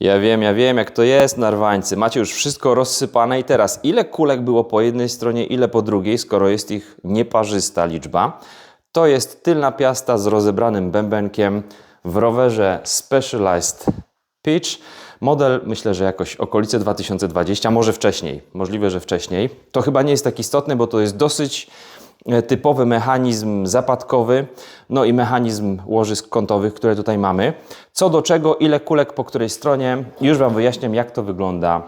Ja wiem, ja wiem, jak to jest, narwańcy. Macie już wszystko rozsypane i teraz ile kulek było po jednej stronie, ile po drugiej, skoro jest ich nieparzysta liczba. To jest tylna piasta z rozebranym bębenkiem w rowerze Specialized Pitch. Model myślę, że jakoś okolice 2020, może wcześniej, możliwe, że wcześniej. To chyba nie jest tak istotne, bo to jest dosyć typowy mechanizm zapadkowy, no i mechanizm łożysk kątowych, które tutaj mamy. Co do czego, ile kulek po której stronie, już Wam wyjaśniam, jak to wygląda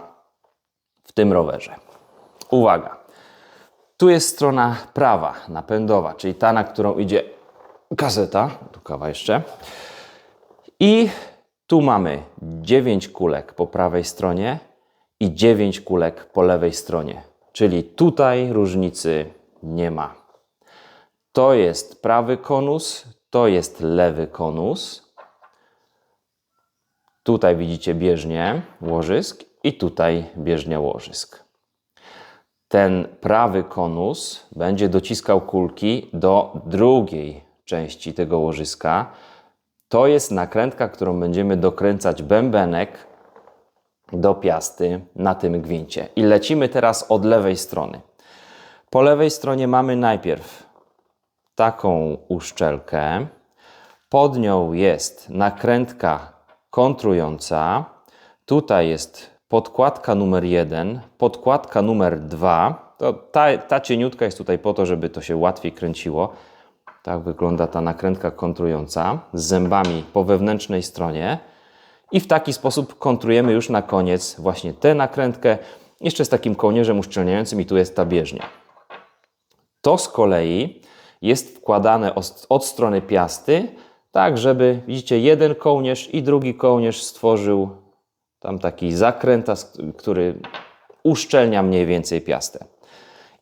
w tym rowerze. Uwaga, tu jest strona prawa, napędowa, czyli ta, na którą idzie kaseta, tu kawa jeszcze. I tu mamy 9 kulek po prawej stronie i 9 kulek po lewej stronie. Czyli tutaj różnicy nie ma. To jest prawy konus, to jest lewy konus. Tutaj widzicie bieżnię łożysk i tutaj bieżnia łożysk. Ten prawy konus będzie dociskał kulki do drugiej części tego łożyska. To jest nakrętka, którą będziemy dokręcać bębenek do piasty na tym gwincie. I lecimy teraz od lewej strony. Po lewej stronie mamy najpierw taką uszczelkę. Pod nią jest nakrętka kontrująca. Tutaj jest podkładka numer 1, podkładka numer 2. To ta, ta cieniutka jest tutaj po to, żeby to się łatwiej kręciło. Tak wygląda ta nakrętka kontrująca z zębami po wewnętrznej stronie. I w taki sposób kontrujemy już na koniec właśnie tę nakrętkę, jeszcze z takim kołnierzem uszczelniającym i tu jest ta bieżnia. To z kolei jest wkładane od, strony piasty, tak żeby, widzicie, jeden kołnierz i drugi kołnierz stworzył tam taki zakrętas, który uszczelnia mniej więcej piastę.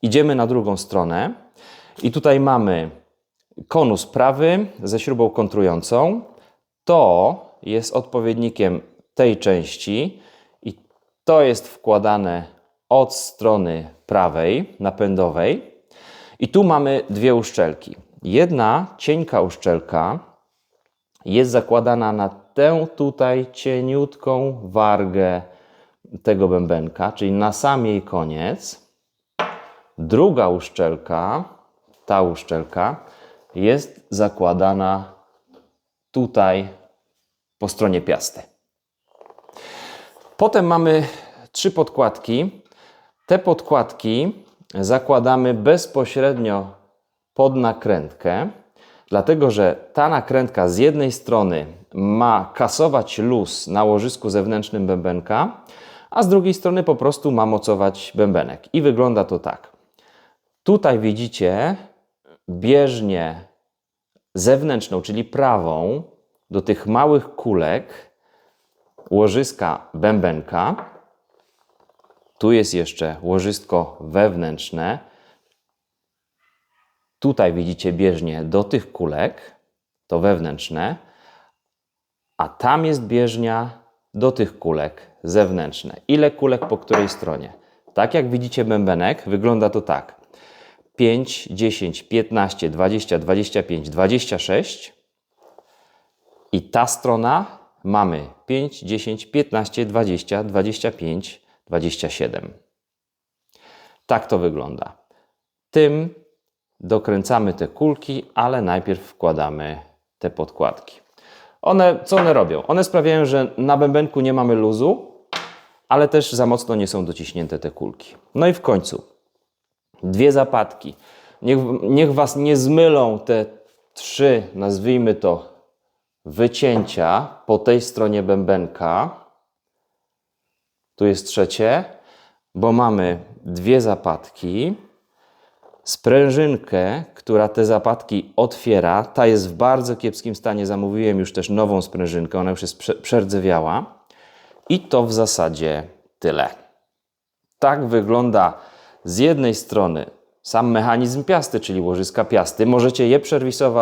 Idziemy na drugą stronę i tutaj mamy konus prawy ze śrubą kontrującą. To jest odpowiednikiem tej części i to jest wkładane od strony prawej, napędowej. I tu mamy dwie uszczelki. Jedna cienka uszczelka jest zakładana na tę tutaj cieniutką wargę tego bębenka, czyli na sam jej koniec. Druga uszczelka, ta uszczelka, jest zakładana tutaj po stronie piasty. Potem mamy trzy podkładki. Te podkładki zakładamy bezpośrednio pod nakrętkę, dlatego że ta nakrętka z jednej strony ma kasować luz na łożysku zewnętrznym bębenka, a z drugiej strony po prostu ma mocować bębenek. I wygląda to tak. Tutaj widzicie bieżnię zewnętrzną, czyli prawą, do tych małych kulek łożyska bębenka. Tu jest jeszcze łożysko wewnętrzne. Tutaj widzicie bieżnię do tych kulek, to wewnętrzne, a tam jest bieżnia do tych kulek zewnętrzne. Ile kulek po której stronie? Tak jak widzicie bębenek, wygląda to tak. 5, 10, 15, 20, 25, 26. I ta strona mamy 5, 10, 15, 20, 25, 27. Tak to wygląda. Tym dokręcamy te kulki, ale najpierw wkładamy te podkładki. One, co one robią? One sprawiają, że na bębenku nie mamy luzu, ale też za mocno nie są dociśnięte te kulki. No i w końcu dwie zapadki. Niech, niech Was nie zmylą te trzy, nazwijmy to, wycięcia po tej stronie bębenka. Tu jest trzecie, bo mamy dwie zapadki, sprężynkę, która te zapadki otwiera. Ta jest w bardzo kiepskim stanie. Zamówiłem już też nową sprężynkę, ona już jest prze przerdzewiała. I to w zasadzie tyle. Tak wygląda z jednej strony sam mechanizm piasty, czyli łożyska piasty. Możecie je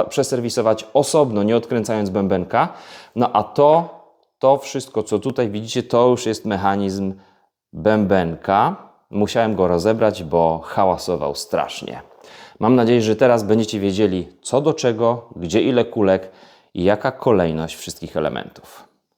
przeserwisować osobno, nie odkręcając bębenka. No a to, to wszystko, co tutaj widzicie, to już jest mechanizm bębenka. Musiałem go rozebrać, bo hałasował strasznie. Mam nadzieję, że teraz będziecie wiedzieli co do czego, gdzie ile kulek i jaka kolejność wszystkich elementów.